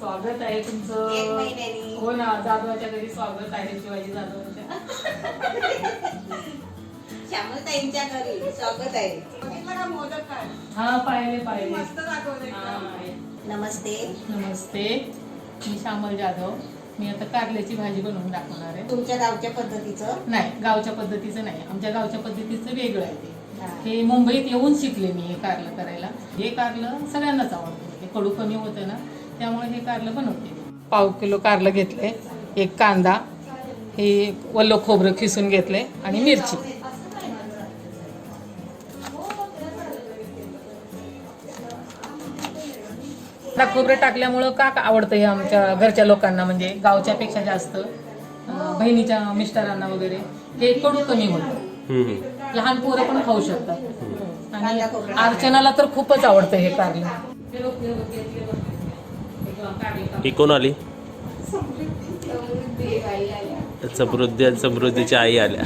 स्वागत आहे एक तुमचं महिन्यानी. हो ना जाधवाच्या घरी स्वागत आहे शिवाजी जाधवाच्या. श्यामलताईंच्या घरी स्वागत आहे. बघितलं का मोदक काय हा पाहिले पाहिले. मस्त दाखवलंय हा, एकदम. आहे. नमस्ते. नमस्ते. मी श्यामल जाधव. मी आता कारल्याची भाजी बनवून दाखवणार आहे. तुमच्या गावच्या पद्धतीचं? नाही गावच्या पद्धतीचं नाही. आमच्या गावच्या पद्धतीचं वेगळं आहे ते. हा. हे मुंबईत येऊन शिकले मी हे कारलं करायला. हे कारलं सगळ्यांनाच आवडतं. हे कडू कमी होतं ना. त्यामुळे हे कारलं बनवते पाव किलो कारलं घेतलंय एक कांदा हे वल्ल खोबरं खिसून घेतलंय आणि मिरची. ना खोबरं टाकल्यामुळं का का आवडतं हे आमच्या घरच्या लोकांना म्हणजे गावच्या पेक्षा जास्त बहिणीच्या मिस्टरांना वगैरे हे कडू कमी होतं. लहान पोरं पण खाऊ शकतात. आणि अर्चनाला तर खूपच आवडतं हे कारलं. ही कोण आली? समृद्धी समृद्धीच्या आई आल्या.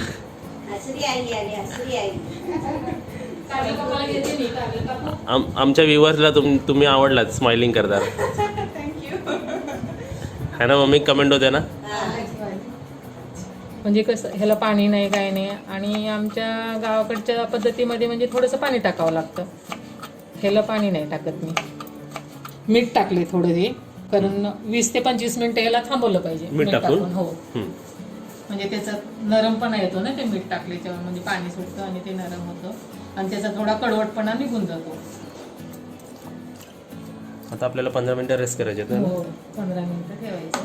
आम आमच्या व्ह्युअर्सला तुम तुम्ही आवडलात स्माइलिंग करता है ना मम्मी कमेंट होते ना? म्हणजे कसं ह्याला पाणी नाही काय नाही. आणि आमच्या गावाकडच्या पद्धतीमध्ये म्हणजे थोडंसं पाणी टाकावं लागतं. ह्याला पाणी नाही टाकत मी. मीठ टाकले थोडं हे. कारण वीस ते पंचवीस मिनिटं ह्याला थांबवलं पाहिजे मीठ टाकून? हो. म्हणजे त्याचा नरमपणा येतो ना ते मीठ टाकल्याच्यावर म्हणजे पाणी सुटतं आणि ते नरम होतं आणि त्याचा थोडा कडवटपणा निघून जातो आता आपल्याला पंधरा मिनिटं रेस्ट करायचे? हो पंधरा मिनिटं ठेवायचं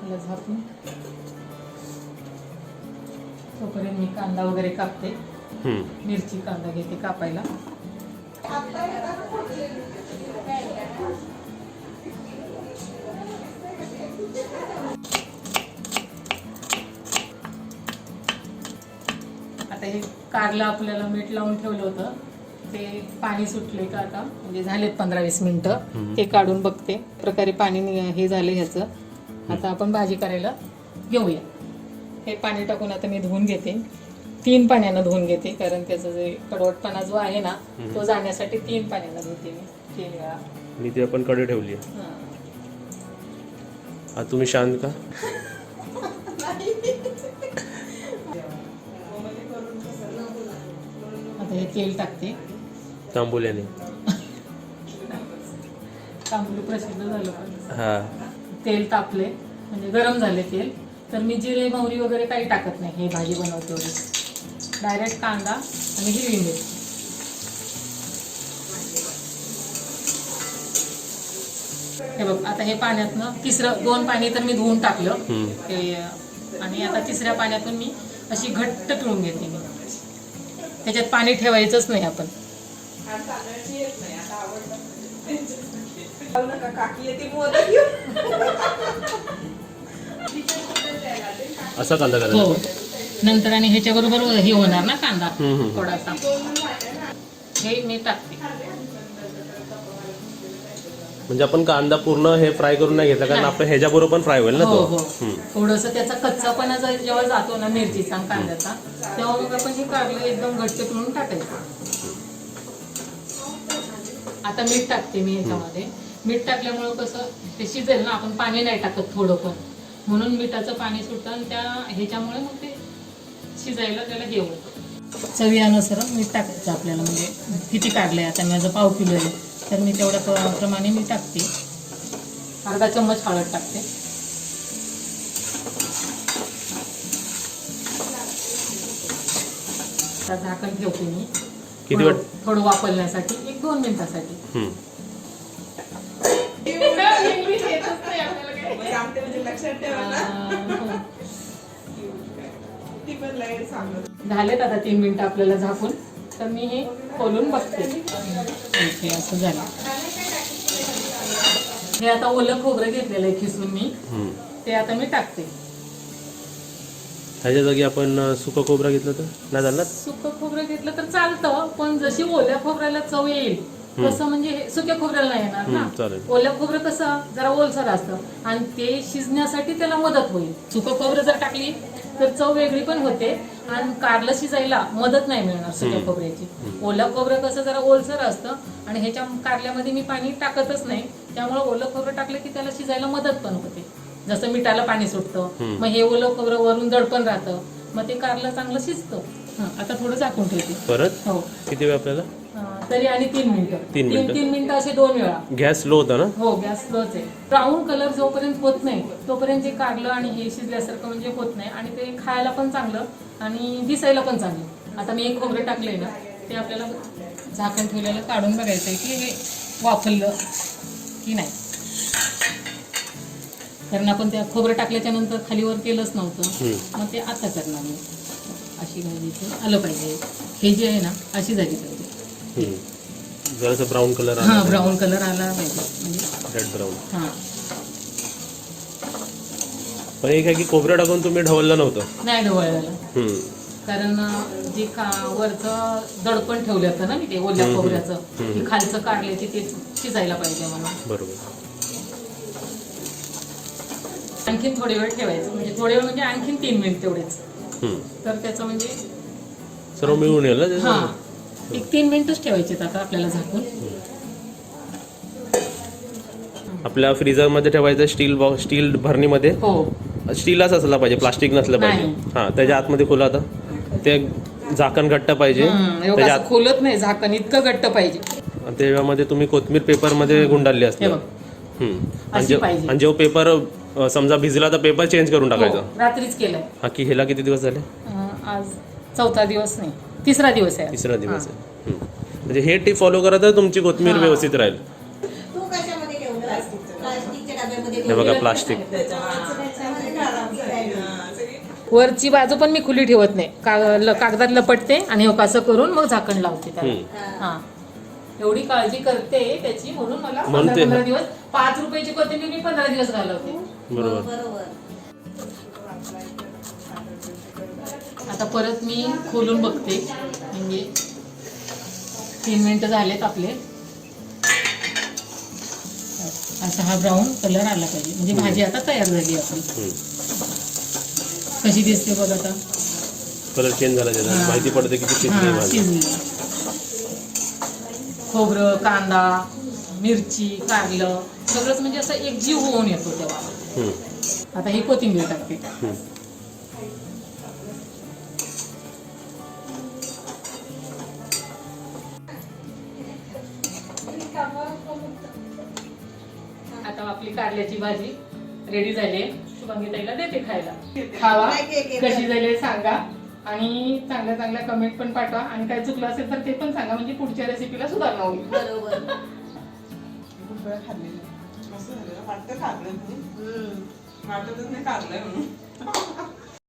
त्याला झाकून तोपर्यंत मी कांदा वगैरे कापते. मिरची कांदा घेते कापायला कारला आपल्याला मीठ लावून ठेवलं होतं. ते पाणी सुटले का आता? म्हणजे झालेत पंधरा वीस मिनिटं. ते काढून बघते. प्रकारे पाणी नि- हे झालं ह्याचं. आता आपण भाजी करायला घेऊया. हे पाणी टाकून आता मी धुवून घेते. तीन पाण्यानं धुवून घेते कारण त्याचा जे कडवटपणा जो आहे ना तो जाण्यासाठी तीन पाण्यानं धुते मी. तीन वेळा आणि ती आपण कडे ठेवली आहे. हां. आता तुम्ही शांत का? आता हे तेल टाकते. तांबुल्याने. तांबूळ प्रसिद्ध झालं पण. हा. तेल तापले म्हणजे गरम झाले तेल. तर मी जिरे मोहरी वगैरे काही टाकत नाही हे भाजी बनवते वगैरे डायरेक्ट कांदा आणि हिरवी मिरची. हे बघ आता हे पाण्यातनं तिसरं दोन पाणी तर मी धुवून टाकलं. ते आणि आता तिसऱ्या पाण्यातून मी अशी घट्ट पिळून घेते मी. त्याच्यात पाणी ठेवायचंच नाही आपण. असा कांदा हो. नंतर आणि ह्याच्याबरोबर हे होणार ना कांदा. थोडासा. हे मी टाकते. म्हणजे आपण कांदा पूर्ण हे फ्राय करून नाही घेतला कारण नाही. आपलं ह्याच्या बरोबर पण फ्राय होईल ना हो तो? हो. हम्म. थोडस त्याचा कच्चापणा जर जेव्हा जातो ना मिरचीचा आणि कांद्याचा तेव्हा मग आपण हे कारलं एकदम घट्ट पिळून टाकायचं. आता मीठ टाकते मी ह्याच्यामध्ये मीठ टाकल्यामुळं कसं ते शिजेल ना आपण पाणी नाही टाकत थोडं पण म्हणून मिठाचं पाणी सुटतं आणि त्या ह्याच्यामुळे मग ते शिजायला त्याला हे होतं. चवीनुसार मीठ टाकायचं आपल्याला म्हणजे किती काढलंय आता माझं पाव किलो आहे. तर मी तेवढ्या प्र- प्रमाणे मी टाकते. अर्धा चम्मच हळद टाकते. झाकण ठेवते मी. किती थोडं- वापरण्यासाठी एक दोन मिनिटासाठी. हो. झालेत आता तीन मिनिटं आपल्याला झाकून. तर मी हे खोलून बघते. इथे असं झालं. हे आता ओलं खोबरं घेतलेलं आहे खिसून मी. हम्म. ते आता मी टाकते. ह्याच्या जागी आपण सुकं खोबरा घेतलं तर? नाही झालं ना? सुकं खोबरं घेतलं तर चालतं पण जशी ओल्या खोबऱ्याला चव येईल तसं म्हणजे हे सुक्या खोबऱ्याला नाही येणार हम्म, चालेल. ना ओल्या खोबरं कसं जरा ओलसर असतं आणि ते शिजण्यासाठी त्याला मदत होईल. सुकं खोबरं जर टाकली तर चव वेगळी पण होते. आणि कारलं शिजायला मदत नाही मिळणार सुक्या हम्म. खोबऱ्याची. ओलं खोबरं कसं जरा ओलसर असतं आणि ह्याच्या कारल्यामध्ये मी पाणी टाकतच नाही. त्यामुळे ओलं खोबरं टाकलं की त्याला शिजायला मदत पण होते. जसं मिठाला पाणी सुटतं. मग हे ओलं खोबरं वरून दडपण राहतं. मग ते कारलं चांगलं शिजतं. आता थोडं झाकून ठेवते. परत? हो. किती वेळ आपल्याला? तरी आणि तीन मिनिटं. तीन तीन मिनिटं. तीन मिनिटं असे दोन वेळा. गॅस लो होता ना? हो गॅस स्लोच आहे ब्राऊन कलर जोपर्यंत होत नाही तोपर्यंत जे कारलं आणि हे शिजल्यासारखं म्हणजे होत नाही. आणि ते खायला पण चांगलं आणि दिसायला पण चांगलं. आता मी एक खोबरं टाकलंय ना ते आपल्याला झाकण ठेवलेलं काढून बघायचं आहे की हे वाफरलं की नाही. कारण आपण त्या खोबरं टाकल्याच्या नंतर खालीवर केलंच नव्हतं. हम्म. मग ते आता करणार मी. अशी इथे आलं पाहिजे. हे जे आहे ना अशी झाली पाहिजे. जरासा ब्राऊन कलर हा आला ब्राऊन कलर आला पाहिजे. म्हणजे रेड ब्राऊन हा. पण एक आहे की खोबरं टाकून तुम्ही ढवललं नव्हतं. नाही ढवळलेलं हम्म. कारण अं, जे का वरचं दडपण ठेवलं होतं ना मी ते ओल्या हम्म, खोबऱ्याचं हम्म. ते खालचं काढल्याचे ते शिजायला पाहिजे मला बरोबर. आणखीन थोडे वेळ ठेवायचं. म्हणजे थोडे वेळ म्हणजे आणखीन तीन मिनिट तेवढेच. हम्म. तर त्याचं म्हणजे सर्व मिळून येईल ना त्याचं? हा. एक तीन मिनिटच ठेवायचे आता आपल्याला झाकून. आपल्या फ्रीजरमध्ये ठेवायचं स्टील बॉक्स स्टील भरणीमध्ये. हो. स्टीलच असला पाहिजे प्लास्टिक नसलं पाहिजे. हा त्याच्या आतमध्ये खोला आता. ते झाकण घट्ट पाहिजे. त्याच्या खोलत नाही झाकण इतकं घट्ट पाहिजे. त्याच्यामध्ये तुम्ही कोथमीर पेपरमध्ये गुंडाळली असते. हे बघ. आणि अशी जे- पाहिजे. आणि जेव्हा पेपर अ, समजा भिजला तर पेपर चेंज करून टाकायचा. हो, रात्रीच केलंय हा की ह्याला किती दिवस झाले? अं, आज चौथा दिवस नाही. तिसरा दिवस आहे. तिसरा दिवस आहे. हम्म. म्हणजे हे टिप फॉलो करा तर तुमची कोथमीर. व्यवस्थित राहील. तू कशामध्ये ठेवलं? प्लास्टिकच्या डब्यामध्ये हे बघा प्लास्टिक. वरची बाजू पण मी खुली ठेवत नाही. का- ल- कागदात लपटते आणि हो असं करून मग झाकण लावते त्याला. हम्म. हा. एवढी काळजी करते त्याची म्हणून मला पंधरा दिवस पाच रुपयाची कोथिंबीर मी पंधरा दिवस घालवते. बरोबर. बरोबर. आता परत मी खोलून बघते. म्हणजे तीन मिनिटं झालेत आपले. असा हा ब्राऊन कलर आला पाहिजे. म्हणजे भाजी आता तयार झाली आपली. कशी दिसते बघ आता. कलर चेंज झाला त्याचा. माहिती पडते शिजली शिजली खोबरं कांदा मिरची कारलं सगळंच म्हणजे असं एकजीव होऊन येतो तेव्हा. आता ही कोथिंबीर टाकते. आता आपली कारल्याची भाजी रेडी झाली आहे. शुभांगी ताईला देते खायला. खावा? कशी झाली आहे सांगा. आणि चांगल्या चांगल्या कमेंट पण पाठवा. आणि काय चुकलं असेल तर ते पण सांगा. म्हणजे पुढच्या रेसिपीला सुधारणा होईल. बरोबर. खूप वेळा खाल्लेलं मस्त झालेलं. वाटतं खाल्लं. वाटतच नाही खाल्लंय म्हणून.